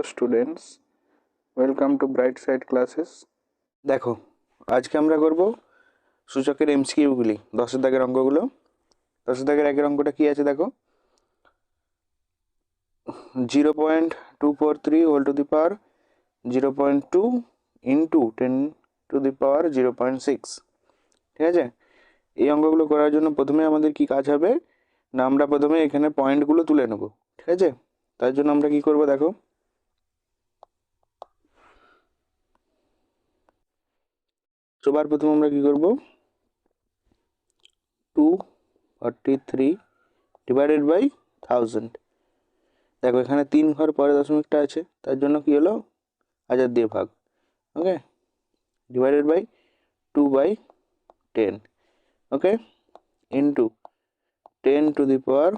Hello students welcome to bright side classes দেখো, আজকে আমরা করব সূচকের এমসিকিউগুলি দশের দাগের অঙ্কগুলো। দশের দাগের একের অঙ্কটা কী আছে দেখো? Zero point two four three whole to the power zero point two into ten to the power zero point six ঠিক আছে? এই অঙ্কগুলো করার জন্য প্রথমে আমাদের কি কাজ হবে? না, আমরা প্রথমে এখানে পয়েন্টগুলো তুলে নেব। ঠিক আছে? তার জন্য আমরা কি করব দেখো? সবার প্রথমে আমরা কি করব? Two forty three divided by thousand দেখো, এখানে তিন ঘর পরে দশমিকটা আছে, তার জন্য কি হলো? হাজার দিয়ে ভাগ। Okay divided by two by ten okay into ten to the power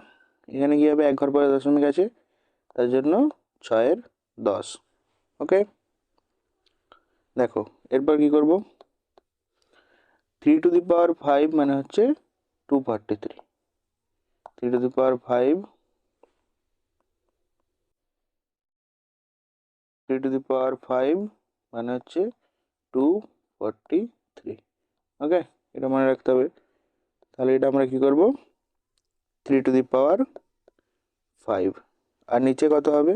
এখানে কী হবে? এক ঘর পরে দশমিক আছে, তার জন্য ছয়ের দশ। ওকে দেখো, এরপর কি করব? Three to the power five মানে হচ্ছে two forty three three to the power five three to the power five মানে হচ্ছে টু ফর্টি থ্রি ওকে এটা মনে রাখতে হবে। তাহলে এটা আমরা কি করব? Three to the power five আর নিচে কত হবে?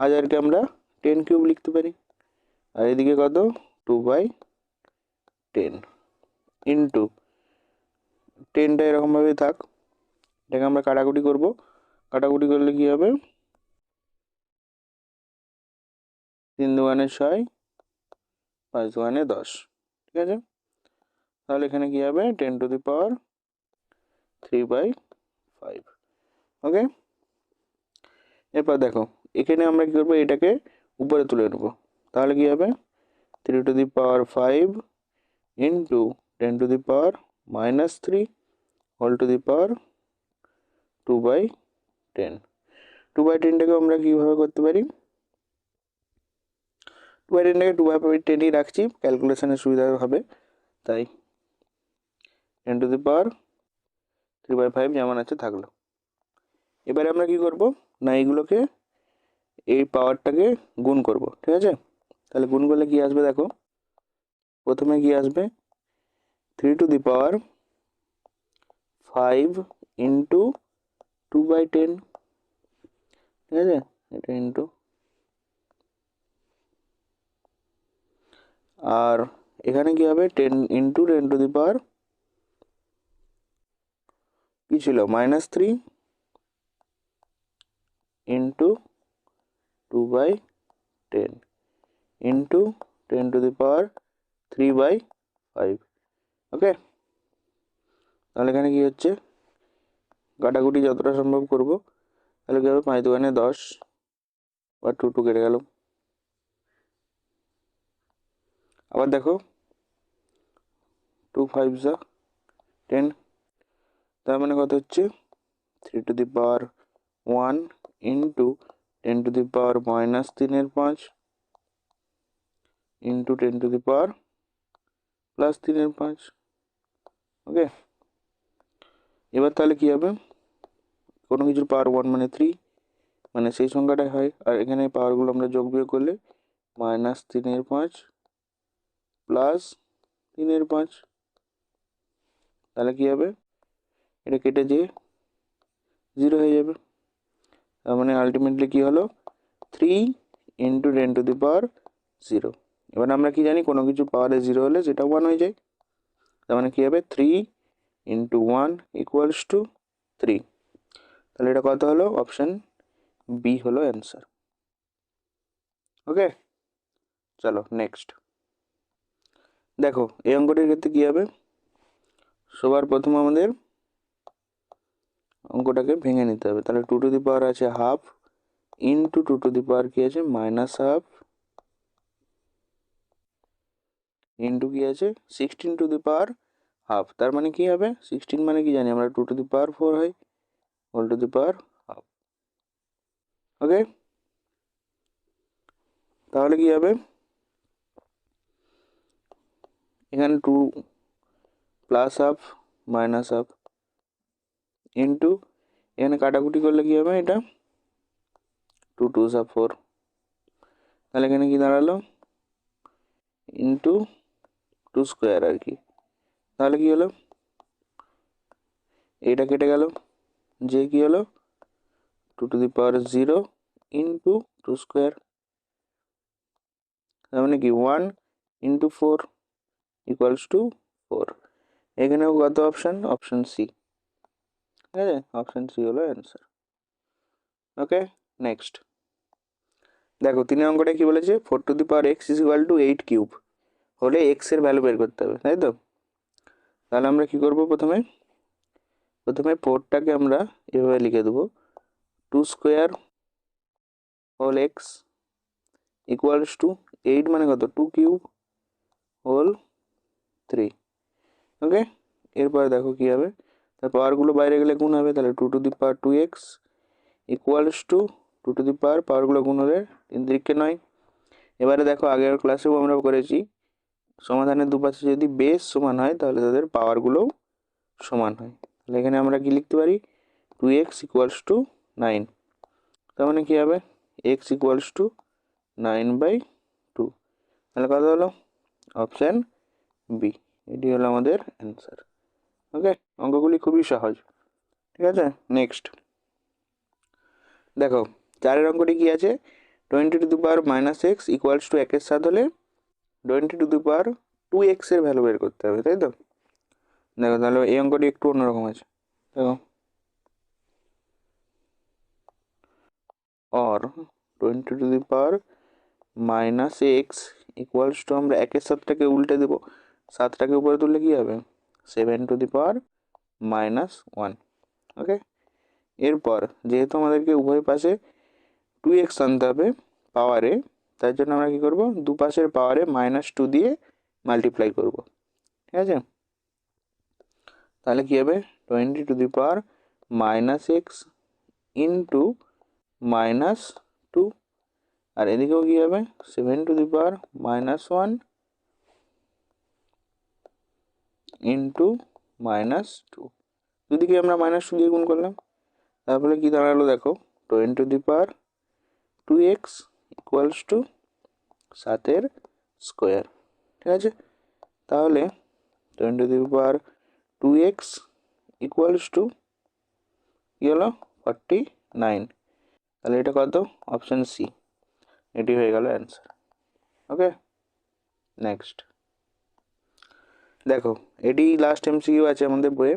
হাজারকে আমরা টেন কিউব লিখতে পারি। আর এদিকে কত? টু বাই টেন ইন্টু টেনটা এরকমভাবে থাক। এটাকে আমরা কাটাকুটি করব। কাটাকুটি করলে কি হবে? তিন দোকানে ছয়, পাঁচ দোকানে দশ। ঠিক আছে? তাহলে এখানে কি হবে? Ten to the power three by five okay এরপর দেখো, এখানে আমরা কী করব? এটাকে উপরে তুলে নেব। তাহলে কী হবে? Three to the power five into ten to the power minus three whole to the power two by ten. Two by টেনটাকে আমরা কীভাবে করতে পারি? টু বাই টেনটাকে টু বাই টেনই রাখছি, ক্যালকুলেশনের সুবিধা হবে। তাই ten to the power three by five যেমন আছে থাকল। এবারে আমরা কি করব? না, এইগুলোকে, এই পাওয়ারটাকে গুণ করব, ঠিক আছে? তাহলে গুণ করলে কি আসবে দেখো? প্রথমে কি আসবে? Three to the power five into two by ten ঠিক আছে এটা ইন্টু আর এখানে কি হবে ten into ten to the power কি ছিল minus three into two by ten into ten to the power three by five okay? তাহলে এখানে কি হচ্ছে? কাটাকুটি যতটা সম্ভব করব। তাহলে কী হবে? পাঁচ দোকানে দশ বা টু টু কেটে গেল। আবার দেখো টু ফাইভ যা টেন তার মানে কত হচ্ছে? Three to the power one into ten to the power minus তিনের পাঁচ into ten to the power plus তিনের পাঁচ। ওকে? এবার তাহলে কী হবে? কোনো কিছুর পাওয়ার ওয়ান মানে থ্রি মানে সেই সংখ্যাটাই হয়। আর এখানে পাওয়ারগুলো আমরা যোগ বিয়োগ করলে মাইনাস তিনের পাঁচ প্লাস তিনের পাঁচ। তাহলে কী হবে? এটা কেটে যেয়ে জিরো হয়ে যাবে। তার মানে আলটিমেটলি কী হলো? Three into ten to the power zero এবার আমরা কি জানি, কোনো কিছু পাওয়ারে জিরো হলে সেটা ওয়ান হয়ে যায়। তার মানে কী হবে? Three into one equals to three তাহলে এটা কত হলো? অপশান বি হলো অ্যান্সার ওকে চলো নেক্সট দেখো, এই অঙ্কটির ক্ষেত্রে কী হবে? সবার প্রথম আমাদের অঙ্কটাকে ভেঙে নিতে হবে। তাহলে টু টু দি পাওয়ার আছে half into two to the power কী আছে? মাইনাস হাফ ইন্টু কী আছে? Sixteen to the power half তার মানে কী হবে? সিক্সটিন মানে কি জানি? আমরা two to the power four হয় whole to the power half okay তাহলে কি হবে? এখানে two plus half minus half into এখানে কাটাকুটি করলে কী হবে এটা? টু টু সা ফোর তাহলে এখানে কি দাঁড়াল? ইন্টু টু স্কোয়ার আর কি। তাহলে কি হলো? এটা কেটে গেল। যে কি হলো? Two to the power zero into two square তার মানে কি? One into four equals to four এখানেও কত অপশান অপশান সি ঠিক আছে? অপশান সি হলো অ্যান্সার ওকে নেক্সট দেখো, তিন অঙ্কটা কি বলেছে? Four to the power x is equal to eight cube হলে এক্সের ভ্যালু বের করতে হবে, তাই তো? তাহলে আমরা কি করব প্রথমে? প্রথমে ফোরটাকে আমরা এভাবে লিখে দেবো। Two square whole x equals to eight মানে কত? Two cube whole three. Okay? এরপরে দেখো কী হবে? তার পাওয়ারগুলো বাইরে গেলে গুণ হবে। তাহলে two to the power two x equals to two to the power পাওয়ারগুলো গুণ হলে তিন দিকে নয়। এবারে দেখো আগের ক্লাসেও আমরা করেছি সমাধানের দুপাশে যদি বেস সমান হয়, তাহলে তাদের পাওয়ারগুলোও সমান হয়। তাহলে এখানে আমরা কি লিখতে পারি? Two x equals to nine তার মানে কী হবে? X equals to nine by two তাহলে কত হলো? অপশান বি এটি হলো আমাদের অ্যান্সার ওকে অঙ্কগুলি খুবই সহজ। ঠিক আছে? নেক্সট দেখো, চারের অঙ্কটি কী আছে? Twenty to the power minus x equals to একের সাথ হলে twenty to the power two এক্সের ভ্যালু বের করতে হবে, তাই তো? দেখো, তাহলে এই অঙ্কটি একটু অন্যরকম আছে। দেখো। Or twenty to the power minus x equals to আমরা একের সাতটাকে উল্টে দেবো। সাতটাকে উপরে তুললে কী হবে? Seven to the power minus one okay এরপর যেহেতু আমাদেরকে উভয় পাশে টু এক্স আনতে হবে পাওয়ারে তার জন্য আমরা কী করব? দুপাশের পাওয়ারে মাইনাস টু দিয়ে মাল্টিপ্লাই করব। ঠিক আছে? তাহলে কী হবে? Twenty to the power minus x into minus two আর এদিকেও কী হবে? Seven to the power minus one into minus two দুদিকে আমরা মাইনাস টু দিয়ে গুণ করলাম। তারপরে কী দাঁড়াল দেখো? Twenty to the power two x equals to সাতের স্কোয়ার ঠিক আছে? তাহলে twenty to the power two x equals to কী হলো? ফর্টি নাইন তাহলে এটা কত? অপশান সি এটি হয়ে গেল অ্যান্সার ওকে নেক্সট দেখো, এটি লাস্ট এমসিকিউ আছে আমাদের বইয়ে।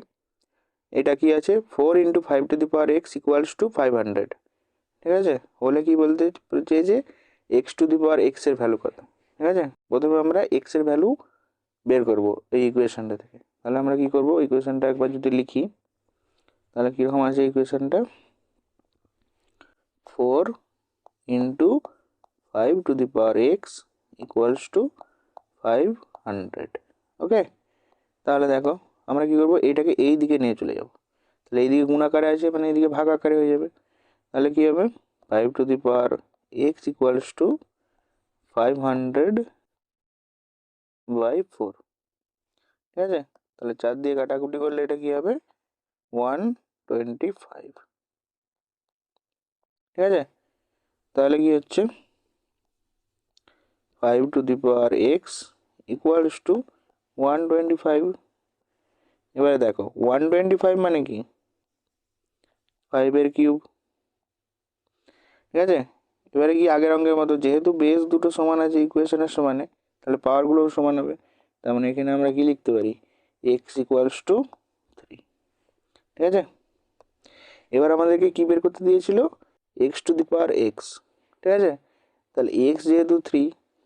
এটা কি আছে? Four into five to the power x equals to five hundred ঠিক আছে? হলে কি বলতে চেয়েছে এক্স টু দি পাওয়ার এক্সের ভ্যালু কত? ঠিক আছে? প্রথমে আমরা এক্সের ভ্যালু বের করব এই ইকুয়েশনটা থেকে। তাহলে আমরা কি করব? ইকুয়েশনটা একবার যদি লিখি, তাহলে কীরকম আছে ইকুয়েশনটা four into five to the power x equals to five hundred okay তাহলে দেখো, আমরা কী করব? এইটাকে এই দিকে নিয়ে চলে যাব। তাহলে এইদিকে গুণ আকারে আছে মানে এইদিকে ভাগ আকারে হয়ে যাবে। তাহলে কী হবে? Five to the power x equals to five hundred by four ঠিক আছে? তাহলে চার দিয়ে কাটাকুটি করলে এটা কী হবে? ওয়ান টোয়েন্টি ফাইভ ঠিক আছে? তাহলে কি হচ্ছে? Five to the power x equals to one twenty five এবারে দেখো ওয়ান টোয়েন্টি ফাইভ মানে কি? ফাইভের কিউব ঠিক আছে? এবারে কি আগের অঙ্গের মতো, যেহেতু বেস দুটো সমান আছে ইকুয়েশনের সমানে, তাহলে পাওয়ারগুলোও সমান হবে। তার মানে এখানে আমরা কি লিখতে পারি? এক্স ইকুয়ালস টু থ্রি ঠিক আছে? এবার আমাদেরকে কী বের করতে দিয়েছিল? X to the power x ঠিক আছে? তাহলে এক্স যেহেতু থ্রি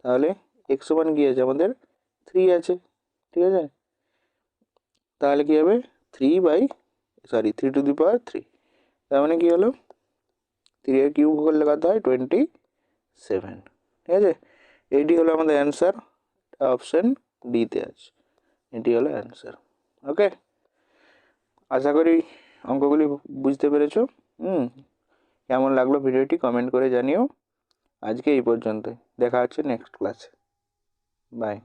তাহলে এক্স ওয়ান কী আছে? আমাদের থ্রি আছে। ঠিক আছে? তাহলে কী হবে? Three by sorry three to the power three তার মানে কী হলো? থ্রি এর কিউব করলে কত হয়? টোয়েন্টি সেভেন ঠিক আছে? এইটি হলো আমাদের অ্যান্সার অপশান ডিতে আছে। এটি হলো অ্যান্সার ওকে আশা করি অঙ্কগুলি বুঝতে পেরেছ। হুম? কেমন লাগল ভিডিওটি কমেন্ট করে জানিও। আজকে এই পর্যন্তই। দেখা হচ্ছে নেক্সট ক্লাসে বাই